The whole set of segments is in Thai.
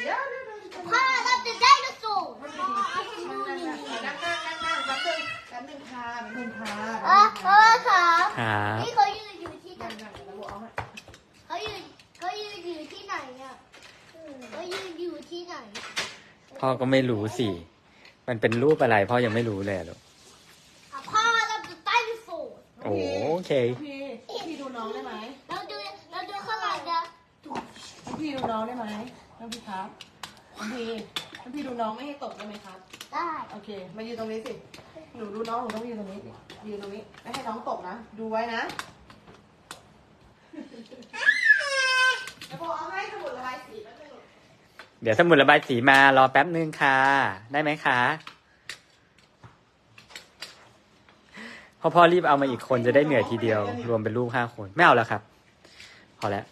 พ่อจะได้ลูกสูบแป๊บนึงค่ะแป๊บนึงค่ะเออพ่อขาครับนี่เขายืนอยู่ที่ไหนเขายืนเขายืนอยู่ที่ไหนอะเขายืนอยู่ที่ไหน พ่อก็ไม่รู้สิ มันเป็นรูปอะไร พ่อยังไม่รู้เลยหรอกพ่อเราจะไต้ลูกสูบโอเคพี่ดูน้องได้ไหมเราดูเราดูข้างหลังนะ พี่ดูน้องได้ไหม น้องพี่ครับน้องพี่น้องพี่ดูน้องไม่ให้ตกได้ไหมครับ ได้โอเค มายืนตรงนี้สิ หนูดูน้องหนูต้องยืนตรงนี้สิยืนตรงนี้ ไม่ให้น้องตกนะ ดูไว้นะแล้วพอเอาให้สมุดระบายสีแป๊บนึงเดี๋ยวสมุดระบายสีมารอแป๊บนึงค่ะ ได้ไหมคะพ่อพ่อรีบเอามาอีกคนจะได้เหนื่อยทีเดียว รวมเป็นลูกห้าคน ไม่เอาแล้วครับ พอแล้ว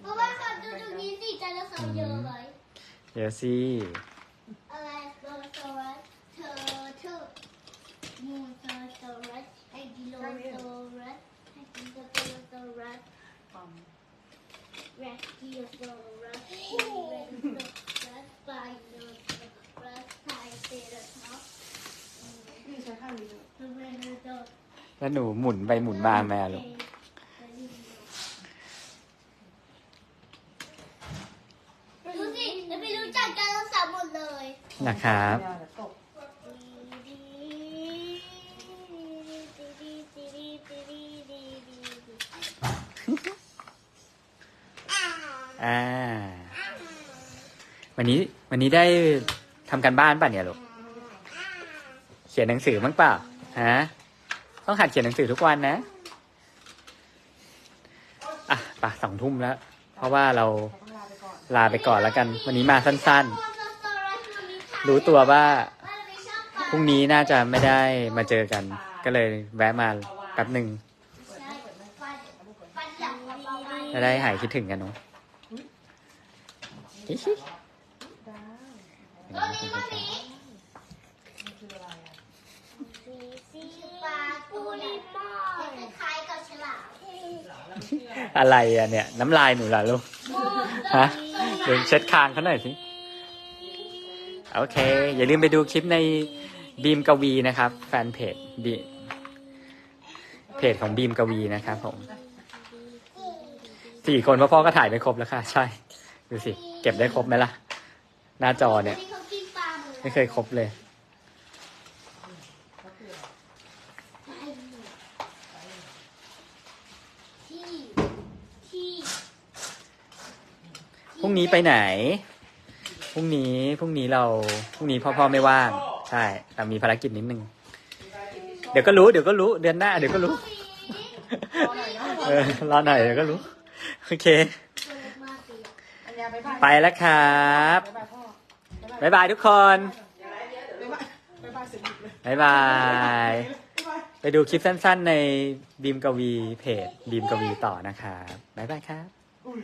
เพราะว่าเขาดูตรงนี้สิใจ เราสองเยอะเลยเดี๋ยวสิอะไรโซโซรัสเธอเธอมูนโซโซรัสไอกิโลโซรัสไอกิโลโซรัสปั๊มแรคกิโลโซรัสเรนโซรัสไบโนโซรัสไทเซราท็อปพี่ใช้ข้างนี้ด้วยทูเรนโดแล้วหนูหมุนไปหมุนมาแม่ลูก ดูสิจะไปรู้จักกันทั้งสามหมดเลย นะครับเดี๋ยวตกอ่า วันนี้วันนี้ได้ทำการบ้านป่ะเนี่ยลูก เขียนหนังสือมั้งเปล่า ฮะ ต้องหัดเขียนหนังสือทุกวันนะ อะป่ะสองทุ่มแล้ว เพราะว่าเราเราต้องลาไปก่อนลาไปก่อนแล้วกัน วันนี้มาสั้น ๆ รู้ตัวว่าพรุ่งนี้น่าจะไม่ได้มาเจอกัน ก็เลยแวะมาแป๊บหนึ่งจะได้หายคิดถึงกันเนาะอะไรอะสีปลาตูลิมอนคล้ายๆกับฉลามอะไรอะเนี่ย น้ำลายหนูล่ะลูก ฮะเดี๋ยวเช็ดคางเขาหน่อยสิ โอเค อย่าลืมไปดูคลิปในบีมกวีนะครับ แฟนเพจบีเพจของบีมกวีนะครับผมสี่คนพ่อๆก็ถ่ายไม่ครบแล้วค่ะ ใช่ ดูสิ เก็บได้ครบไหมล่ะ หน้าจอเนี่ย ไม่เคยครบเลย พรุ่งนี้ไปไหน พรุ่งนี้พรุ่งนี้เราพรุ่งนี้พ่อพ่อไม่ว่างใช่เรามีภารกิจนิดนึง เดี๋ยวก็รู้เดี๋ยวก็รู้เดือนหน้าเดี๋ยวก็รู้เออรอหน่อยเดี๋ยวก็รู้โอเคอัญญาไปบ้านไปแล้วครับบ๊ายบายพ่อบ๊ายบายบ๊ายบายทุกคนบ๊ายบายบ๊ายบายสุดเลยบ๊ายบายบ๊ายบาย ไปดูคลิปสั้น ๆ ในบีมกวีเพจบีมกวีต่อนะครับบ๊ายบายครับอุ้ย